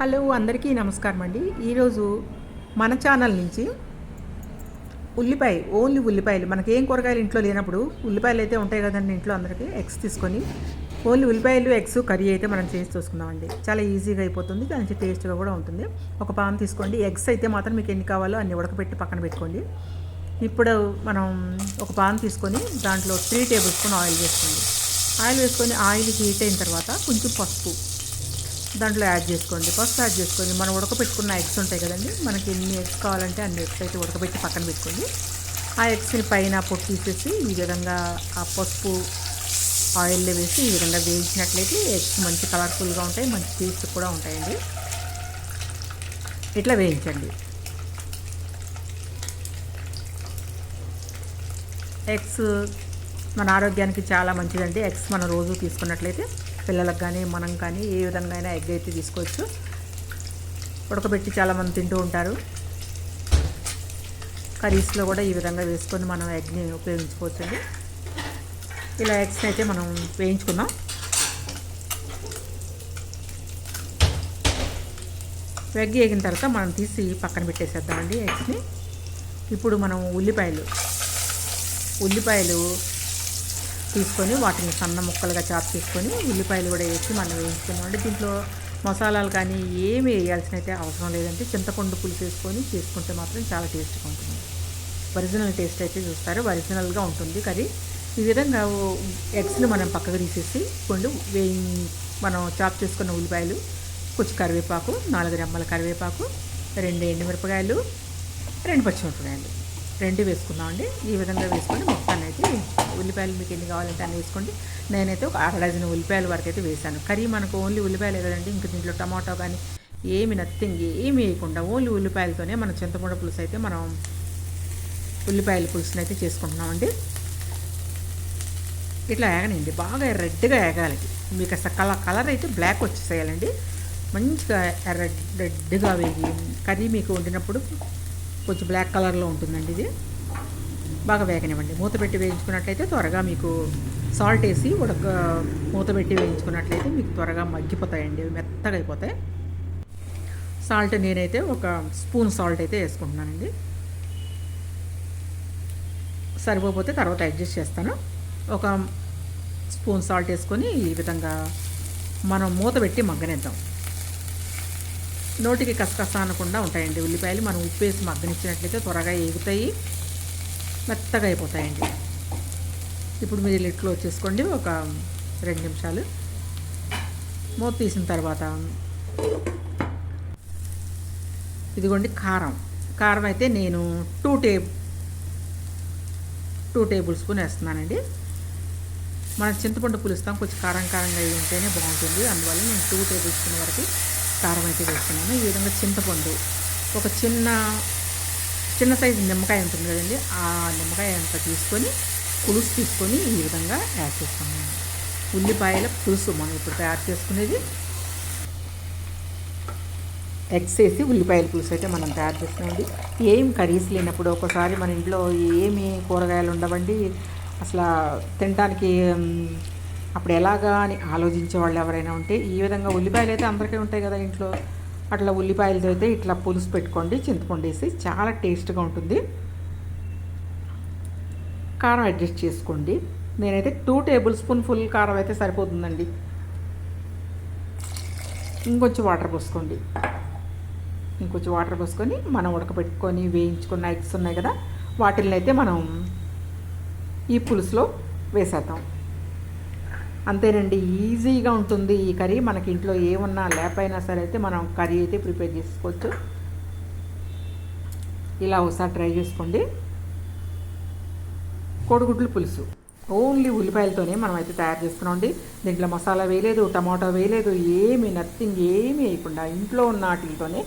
Hello అందరికీ నమస్కారం అండి. ఈరోజు మన ఛానల్ నుంచి ఉల్లిపాయ ఓన్లీ ఉల్లిపాయలు మనకి ఏం కూరగాయలు ఇంట్లో లేనప్పుడు ఉల్లిపాయలు అయితే ఉంటాయి కదండి ఇంట్లో అందరికీ ఎగ్స్ తీసుకొని. ఓన్లీ ఉల్లిపాయలు ఎగ్స్ కర్రీ అయితే మనం చేసి చూసుకుందామండి. చాలా ఈజీగా అయిపోతుంది దానికి టేస్ట్గా కూడా ఉంటుంది. ఒక పాన్ తీసుకోండి. ఎగ్స్ అయితే మాత్రం మీకు ఎన్ని కావాలో అన్ని ఉడకబెట్టి పక్కన పెట్టుకోండి. ఇప్పుడు మనం ఒక పాన్ తీసుకొని దాంట్లో త్రీ టేబుల్ స్పూన్ ఆయిల్ వేసుకోండి. ఆయిల్ వేసుకొని ఆయిల్ హీట్ అయిన తర్వాత కొంచెం పసుపు. దాంట్లో యాడ్ చేసుకోండి. పసుపు యాడ్ చేసుకోండి. మనం ఉడకపెట్టుకున్న ఎగ్స్ ఉంటాయి కదండి. మనకి ఎన్ని ఎగ్స్ కావాలంటే అన్ని ఎగ్స్ అయితే ఉడకబెట్టి పక్కన పెట్టుకోండి. ఆ ఎగ్స్ని పైన పొట్టు తీసేసి ఈ విధంగా ఆ పసుపు ఆయిల్లో వేసి ఈ విధంగా వేయించినట్లయితే ఎగ్స్ మంచి కలర్ఫుల్గా ఉంటాయి. మంచి టేస్ట్ కూడా ఉంటాయండి. ఇట్లా వేయించండి. ఎగ్స్ మన ఆరోగ్యానికి చాలా మంచిదండి. ఎగ్స్ మనం రోజు తీసుకున్నట్లయితే పిల్లలకు కానీ మనం కానీ ఏ విధంగా అయినా ఎగ్ అయితే తీసుకోవచ్చు. ఉడకబెట్టి చాలామంది తింటూ ఉంటారు. కర్రీస్లో కూడా ఈ విధంగా వేసుకొని మనం ఎగ్ని ఉపయోగించుకోవచ్చు అండి ఇలా ఎగ్స్ని అయితే మనం వేయించుకుందాం. ఎగ్ వేగిన తర్వాత మనం తీసి పక్కన పెట్టేసేద్దామండి ఎగ్స్ని. ఇప్పుడు మనం ఉల్లిపాయలు ఉల్లిపాయలు తీసుకొని వాటిని సన్న ముక్కలుగా చాప్ చేసుకొని ఉల్లిపాయలు కూడా వేసి మనం వేయించుకున్నాం అంటే దీంట్లో మసాలాలు కానీ ఏమి వేయాల్సిన అయితే అవసరం లేదంటే చింతపండు పులుసు వేసుకొని చేసుకుంటే మాత్రం చాలా టేస్ట్గా ఉంటుంది. ఒరిజినల్ టేస్ట్ అయితే చూస్తారు. ఒరిజినల్గా ఉంటుంది. కర్రీ ఈ విధంగా ఎగ్స్ని మనం పక్కకు తీసేసి కొంచెం వేయి మనం చాప్ చేసుకున్న ఉల్లిపాయలు కొంచెం కరివేపాకు నాలుగు రెమ్మల కరివేపాకు రెండు ఎండుమిరపకాయలు రెండు పచ్చిమిరపకాయలు. రెండు వేసుకుందామండి ఈ విధంగా వేసుకొని మొత్తాన్ని అయితే ఉల్లిపాయలు మీకు ఎన్ని కావాలంటే అన్ని వేసుకోండి. నేనైతే ఒక అర డజన్ ఉల్లిపాయల వరకు అయితే వేసాను. కర్రీ మనకు ఓన్లీ ఉల్లిపాయలే కదండి ఇంకా దీంట్లో టమాటో కానీ ఏమి నథింగ్ ఏమి వేయకుండా ఓన్లీ ఉల్లిపాయలతోనే మనం చింతపండు పులుసు అయితే మనం ఉల్లిపాయల పులుసుని అయితే చేసుకుంటున్నామండి ఇట్లా ఏగనండి బాగా రెడ్గా ఏగాలి. మీకు అసలు కలర్ కలర్ అయితే బ్లాక్ వచ్చేసేయాలండి. మంచిగా రెడ్ రెడ్గా వేగి కర్రీ మీకు వండినప్పుడు కొంచెం బ్లాక్ కలర్లో ఉంటుందండి ఇది. బాగా వేగనివ్వండి. మూత పెట్టి వేయించుకున్నట్లయితే త్వరగా మీకు సాల్ట్ వేసి ఉడక మూత పెట్టి వేయించుకున్నట్లయితే మీకు త్వరగా మగ్గిపోతాయండి. అవి మెత్తగా అయిపోతాయి. సాల్ట్ నేనైతే ఒక స్పూన్ సాల్ట్ అయితే వేసుకుంటున్నానండి. సరిపోతే తర్వాత అడ్జస్ట్ చేస్తాను. ఒక స్పూన్ సాల్ట్ వేసుకొని ఈ విధంగా మనం మూత పెట్టి మగ్గనిద్దాం. నోటికి కసకస అనకుండా ఉంటాయండి ఉల్లిపాయలు. మనం ఉప్పు వేసి మగ్గనిచ్చినట్లయితే త్వరగా ఎగుతాయి మెత్తగా అయిపోతాయండి. ఇప్పుడు మీరు లిట్లో వచ్చేసుకోండి ఒక రెండు నిమిషాలు. మూత తీసిన తర్వాత ఇదిగోండి కారం. కారం అయితే నేను two tab two table spoon వేస్తున్నానండి. మనం చింతపండు పులుస్తాం కొంచెం కారం కారంగా ఉంటేనే బాగుంటుంది. అందువల్ల నేను టూ టేబుల్ స్పూన్ వరకు కారం అయితే వేస్తున్నాను ఈ విధంగా చింతపండు ఒక చిన్న చిన్న సైజు నిమ్మకాయ ఉంటుంది కదండి ఆ నిమ్మకాయ అంత తీసుకొని పులుసు తీసుకొని ఈ విధంగా యాడ్ చేసుకున్నాను ఉల్లిపాయల పులుసు మనం ఇప్పుడు తయారు చేసుకునేది. ఎగ్స్ వేసి ఉల్లిపాయల పులుసు అయితే మనం తయారు చేస్తున్నామండి. ఏం కర్రీస్ లేనప్పుడు ఒకసారి మన ఇంట్లో ఏమి కూరగాయలు ఉండవండి. అసలు తినడానికి అప్పుడు ఎలాగా అని ఆలోచించే వాళ్ళు ఎవరైనా ఉంటే ఈ విధంగా ఉల్లిపాయలు అయితే అందరికీ ఉంటాయి కదా ఇంట్లో. అట్లా ఉల్లిపాయలతో అయితే ఇట్లా పులుసు పెట్టుకోండి చింతపండు వేసి చాలా టేస్ట్గా ఉంటుంది. కారం అడ్జస్ట్ చేసుకోండి. నేనైతే టూ టేబుల్ స్పూన్ ఫుల్ కారం అయితే సరిపోతుందండి. ఇంకొంచెం వాటర్ పోసుకోండి. ఇంకొంచెం వాటర్ పోసుకొని మనం ఉడకబెట్టుకొని వేయించుకున్న ఎగ్స్ ఉన్నాయి కదా వాటిల్ని అయితే మనం ఈ పులుసులో వేసేద్దాం. అంతేనండి ఈజీగా ఉంటుంది. ఈ కర్రీ మనకి ఇంట్లో ఏమన్నా లేకపోయినా సరే అయితే మనం కర్రీ అయితే ప్రిపేర్ చేసుకోవచ్చు. ఇలా ఒకసారి ట్రై చేసుకోండి. కోడిగుడ్లు పులుసు. ఓన్లీ ఉల్లిపాయలతోనే మనం అయితే తయారు చేసుకున్నామండి. దీంట్లో మసాలా వేయలేదు టమాటా వేయలేదు ఏమి నథింగ్ ఏమీ వేయకుండా ఇంట్లో ఉన్న వాటితోనే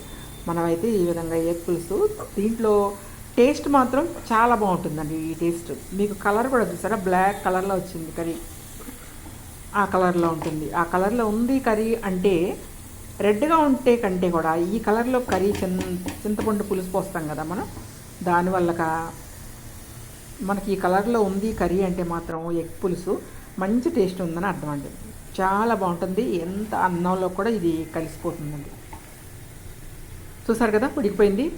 మనమైతే ఈ విధంగా ఎగ్ పులుసు దీంట్లో టేస్ట్ మాత్రం చాలా బాగుంటుందండి ఈ టేస్ట్. మీకు కలర్ కూడా చూసారా? బ్లాక్ కలర్లో వచ్చింది కర్రీ. ఆ కలర్లో ఉంటుంది. ఆ కలర్లో ఉంది కర్రీ అంటే రెడ్గా ఉంటే కంటే కూడా ఈ కలర్లో కర్రీ చిన్ చింతపండు పులుసు పోస్తాం కదా మనం. దానివల్ల మనకి ఈ కలర్లో ఉంది కర్రీ అంటే మాత్రం ఎగ్ పులుసు మంచి టేస్ట్ ఉందని అర్థం అండి. చాలా బాగుంటుంది. ఎంత అన్నంలో కూడా ఇది కలిసిపోతుందండి. చూసారు కదా? ఉడికిపోయింది.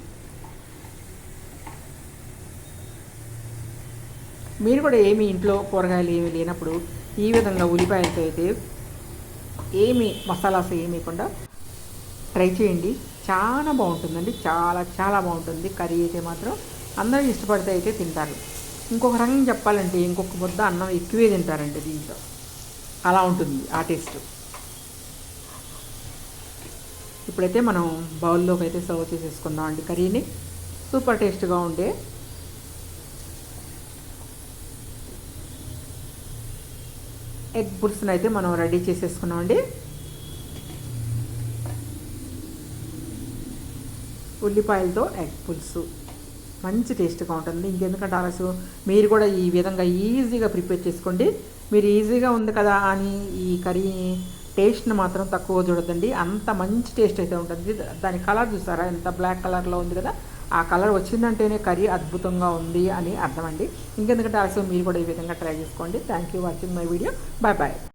మీరు కూడా ఏమి ఇంట్లో కూరగాయలు ఏమి లేనప్పుడు ఈ విధంగా ఉల్లిపాయలతో అయితే ఏమి మసాలాస్ ఏమీకుండా ట్రై చేయండి. చాలా బాగుంటుందండి. చాలా చాలా బాగుంటుంది. కర్రీ అయితే మాత్రం అందరూ ఇష్టపడితే అయితే తింటారు. ఇంకొక రకంగా చెప్పాలంటే ఇంకొక ముద్ద అన్నం ఎక్కువే తింటారండి దీంట్లో. అలా ఉంటుంది ఆ టేస్ట్. ఇప్పుడైతే మనం బౌల్లోకి అయితే సర్వ్ చేసేసుకుందాం అండి కర్రీని. సూపర్ టేస్ట్గా ఉండే ఎగ్ పులుసును అయితే మనం రెడీ చేసేసుకున్నామండి. ఉల్లిపాయలతో ఎగ్ పులుసు. మంచి టేస్ట్గా ఉంటుంది. ఇంకెందుకంటే ఆలస్యం. మీరు కూడా ఈ విధంగా ఈజీగా ప్రిపేర్ చేసుకోండి. మీరు ఈజీగా ఉంది కదా అని ఈ కర్రీ టేస్ట్ని మాత్రం తక్కువ చూడదండి అంత మంచి టేస్ట్ అయితే ఉంటుంది. దాని కలర్ చూసారా? ఎంత బ్లాక్ కలర్లో ఉంది కదా? ఆ కలర్ వచ్చిందంటేనే కర్రీ అద్భుతంగా ఉంది అని అర్థమండి. ఇంకెందుకంటే ఆల్సో మీరు కూడా ఈ విధంగా ట్రై చేసుకోండి. Thank you watching my video bye bye